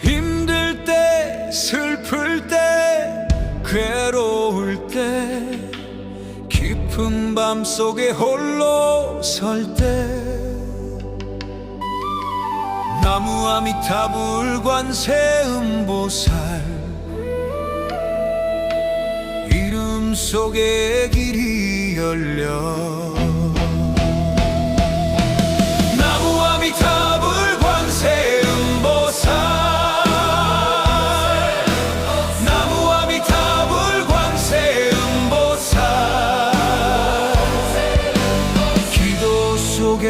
힘들 때 슬플 때 괴로울 때 깊은 밤 속에 홀로 설때 나무 아미타불 관 세음보살. 이름 속에 길이 열려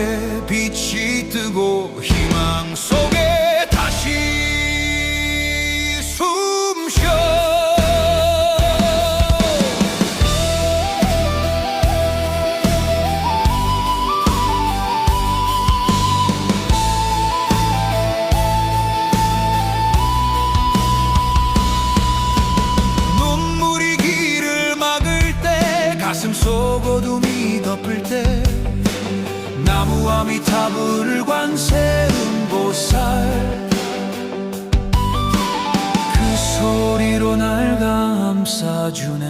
속에 빛이 뜨고 희망 속에 다시 숨 쉬어. 눈물이 길을 막을 때 가슴 속 어둠이 덮을 때 아미타불 관세음 보살. 그 소리로 날 감싸주네